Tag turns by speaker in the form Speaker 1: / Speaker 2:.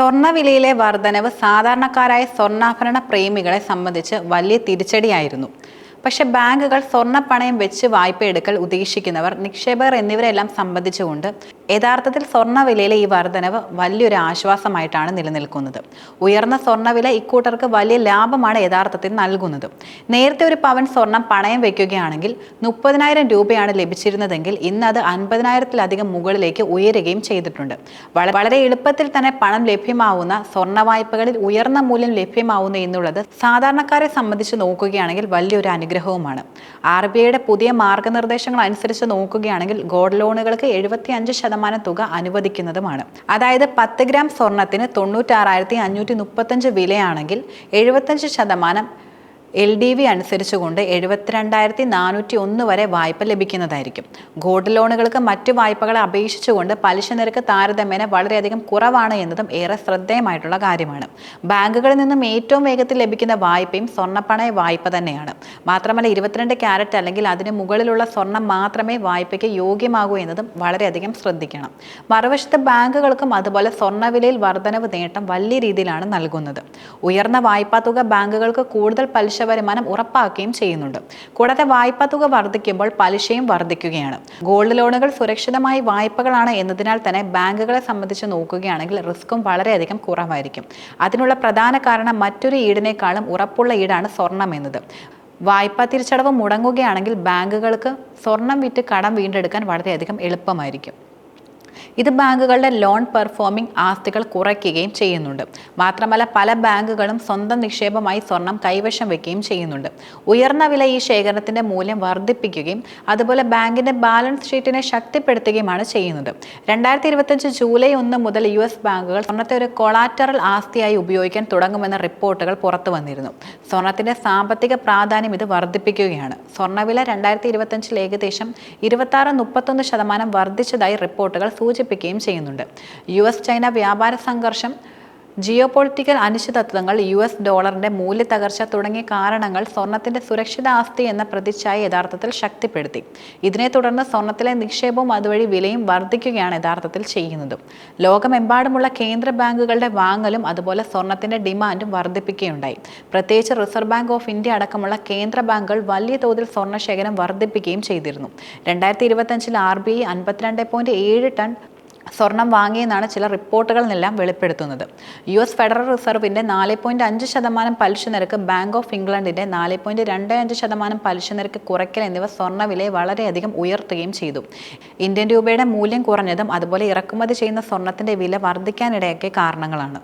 Speaker 1: സ്വർണവിലയിലെ വർധനവ് സാധാരണക്കാരായ സ്വർണാഭരണ പ്രേമികളെ സംബന്ധിച്ച് വലിയ തിരിച്ചടിയായിരുന്നു. പക്ഷേ ബാങ്കുകൾ സ്വർണപ്പണയം വെച്ച് വായ്പ എടുക്കൽ ഉദ്ദേശിക്കുന്നവർ നിക്ഷേപകർ എന്നിവരെല്ലാം സംബന്ധിച്ചുകൊണ്ട് യഥാർത്ഥത്തിൽ സ്വർണവിലയിലെ ഈ വർധനവ് വലിയൊരു ആശ്വാസമായിട്ടാണ് നിലനിൽക്കുന്നത്. ഉയർന്ന സ്വർണവില ഇക്കൂട്ടർക്ക് വലിയ ലാഭമാണ് യഥാർത്ഥത്തിൽ നൽകുന്നത്. നേരത്തെ ഒരു പവൻ സ്വർണം പണയം വയ്ക്കുകയാണെങ്കിൽ മുപ്പതിനായിരം രൂപയാണ് ലഭിച്ചിരുന്നതെങ്കിൽ ഇന്ന് അത് അൻപതിനായിരത്തിലധികം മുകളിലേക്ക് ഉയരുകയും ചെയ്തിട്ടുണ്ട്. വളരെ എളുപ്പത്തിൽ തന്നെ പണം ലഭ്യമാവുന്ന സ്വർണ വായ്പകളിൽ ഉയർന്ന മൂല്യം ലഭ്യമാവുന്നു എന്നുള്ളത് സാധാരണക്കാരെ സംബന്ധിച്ച് നോക്കുകയാണെങ്കിൽ വലിയൊരു അനുഗ്രഹവുമാണ്. ആർ ബി ഐയുടെ പുതിയ മാർഗനിർദ്ദേശങ്ങൾ അനുസരിച്ച് നോക്കുകയാണെങ്കിൽ ഗോൾഡ് ലോണുകൾക്ക് എഴുപത്തി അഞ്ച് ശതമാനം തുക അനുവദിക്കുന്നതുമാണ്. അതായത് പത്ത് ഗ്രാം സ്വർണത്തിന് തൊണ്ണൂറ്റാറായിരത്തി അഞ്ഞൂറ്റി മുപ്പത്തഞ്ച് വിലയാണെങ്കിൽ എഴുപത്തഞ്ച് ശതമാനം എൽ ഡി വി അനുസരിച്ചുകൊണ്ട് എഴുപത്തിരണ്ടായിരത്തി നാനൂറ്റി ഒന്ന് വരെ വായ്പ ലഭിക്കുന്നതായിരിക്കും. ഗോൾഡ് ലോണുകൾക്ക് മറ്റു വായ്പകളെ അപേക്ഷിച്ചുകൊണ്ട് പലിശ നിരക്ക് താരതമ്യേന വളരെയധികം കുറവാണ് എന്നതും ഏറെ ശ്രദ്ധേയമായിട്ടുള്ള കാര്യമാണ്. ബാങ്കുകളിൽ നിന്നും ഏറ്റവും വേഗത്തിൽ ലഭിക്കുന്ന വായ്പയും സ്വർണപ്പണയ വായ്പ തന്നെയാണ്. മാത്രമല്ല ഇരുപത്തിരണ്ട് ക്യാരറ്റ് അല്ലെങ്കിൽ അതിന് മുകളിലുള്ള സ്വർണം മാത്രമേ വായ്പയ്ക്ക് യോഗ്യമാകൂ എന്നതും വളരെയധികം ശ്രദ്ധിക്കണം. മറുവശത്ത് ബാങ്കുകൾക്കും അതുപോലെ സ്വർണവിലയിൽ വർധനവ് നേട്ടം വലിയ രീതിയിലാണ് നൽകുന്നത്. ഉയർന്ന വായ്പാ തുക ബാങ്കുകൾക്ക് കൂടുതൽ പലിശ വരുമാനം ഉറപ്പാക്കുകയും ചെയ്യുന്നുണ്ട്. കൂടാതെ വായ്പാ തുക വർദ്ധിക്കുമ്പോൾ പലിശയും വർദ്ധിക്കുകയാണ്. ഗോൾഡ് ലോണുകൾ സുരക്ഷിതമായി വായ്പകളാണ് എന്നതിനാൽ തന്നെ ബാങ്കുകളെ സംബന്ധിച്ച് നോക്കുകയാണെങ്കിൽ റിസ്ക്കും വളരെയധികം കുറവായിരിക്കും. അതിനുള്ള പ്രധാന കാരണം മറ്റൊരു ഈടിനേക്കാളും ഉറപ്പുള്ള ഈടാണ് സ്വർണം എന്നത്. വായ്പാ തിരിച്ചടവ് മുടങ്ങുകയാണെങ്കിൽ ബാങ്കുകൾക്ക് സ്വർണം വിറ്റ് കടം വീണ്ടെടുക്കാൻ വളരെയധികം എളുപ്പമായിരിക്കും. ഇത് ബാങ്കുകളുടെ ലോൺ പെർഫോമിംഗ് ആസ്തികൾ കുറയ്ക്കുകയും ചെയ്യുന്നുണ്ട്. മാത്രമല്ല പല ബാങ്കുകളും സ്വന്തം നിക്ഷേപമായി സ്വർണം കൈവശം വെക്കുകയും ചെയ്യുന്നുണ്ട്. ഉയർന്ന വില ഈ ശേഖരണത്തിന്റെ മൂല്യം വർദ്ധിപ്പിക്കുകയും അതുപോലെ ബാങ്കിന്റെ ബാലൻസ് ഷീറ്റിനെ ശക്തിപ്പെടുത്തുകയുമാണ് ചെയ്യുന്നത്. രണ്ടായിരത്തി ഇരുപത്തഞ്ച് ജൂലൈ ഒന്ന് മുതൽ യു എസ് ബാങ്കുകൾ സ്വർണത്തെ ഒരു കൊളാറ്ററൽ ആസ്തിയായി ഉപയോഗിക്കാൻ തുടങ്ങുമെന്ന റിപ്പോർട്ടുകൾ പുറത്തു വന്നിരുന്നു. സ്വർണത്തിന്റെ സാമ്പത്തിക പ്രാധാന്യം ഇത് വർദ്ധിപ്പിക്കുകയാണ്. സ്വർണവില രണ്ടായിരത്തി ഇരുപത്തഞ്ചിൽ ഏകദേശം ഇരുപത്തി ആറ് മുപ്പത്തൊന്ന് ശതമാനം വർദ്ധിച്ചതായി റിപ്പോർട്ടുകൾ സൂചിപ്പിക്കുകയും ചെയ്യുന്നുണ്ട്. യു എസ് ചൈന വ്യാപാര സംഘർഷം ജിയോ പൊളിറ്റിക്കൽ അനിശ്ചിതത്വങ്ങൾ യു എസ് ഡോളറിന്റെ മൂല്യത്തകർച്ച തുടങ്ങിയ കാരണങ്ങൾ സ്വർണത്തിന്റെ സുരക്ഷിത ആസ്തി എന്ന പ്രതിച്ഛായ യഥാർത്ഥത്തിൽ ശക്തിപ്പെടുത്തി. ഇതിനെ തുടർന്ന് സ്വർണത്തിലെ നിക്ഷേപവും അതുവഴി വിലയും വർദ്ധിക്കുകയാണ് യഥാർത്ഥത്തിൽ ചെയ്യുന്നത്. ലോകമെമ്പാടുമുള്ള കേന്ദ്ര ബാങ്കുകളുടെ വാങ്ങലും അതുപോലെ സ്വർണത്തിന്റെ ഡിമാൻഡും വർദ്ധിപ്പിക്കുകയുണ്ടായി. പ്രത്യേകിച്ച് റിസർവ് ബാങ്ക് ഓഫ് ഇന്ത്യ അടക്കമുള്ള കേന്ദ്ര ബാങ്കുകൾ വലിയ തോതിൽ സ്വർണ ശേഖരം വർദ്ധിപ്പിക്കുകയും ചെയ്തിരുന്നു. രണ്ടായിരത്തി ഇരുപത്തഞ്ചിൽ ആർ ബി ഐ അൻപത്തിരണ്ട് പോയിന്റ് ഏഴ് ടൺ സ്വർണം വാങ്ങിയെന്നാണ് ചില റിപ്പോർട്ടുകൾ നിന്നെല്ലാം വെളിപ്പെടുത്തുന്നത്. യു എസ് ഫെഡറൽ റിസർവിന്റെ നാല് പോയിന്റ് അഞ്ച് ശതമാനം പലിശ നിരക്ക് ബാങ്ക് ഓഫ് ഇംഗ്ലണ്ടിന്റെ നാല് പോയിന്റ് രണ്ട് അഞ്ച് ശതമാനം പലിശ നിരക്ക് കുറയ്ക്കൽ എന്നിവ സ്വർണവിലയെ വളരെയധികം ഉയർത്തുകയും ചെയ്തു. ഇന്ത്യൻ രൂപയുടെ മൂല്യം കുറഞ്ഞതും അതുപോലെ ഇറക്കുമതി ചെയ്യുന്ന സ്വർണത്തിന്റെ വില വർദ്ധിക്കാനിടയൊക്കെ കാരണങ്ങളാണ്.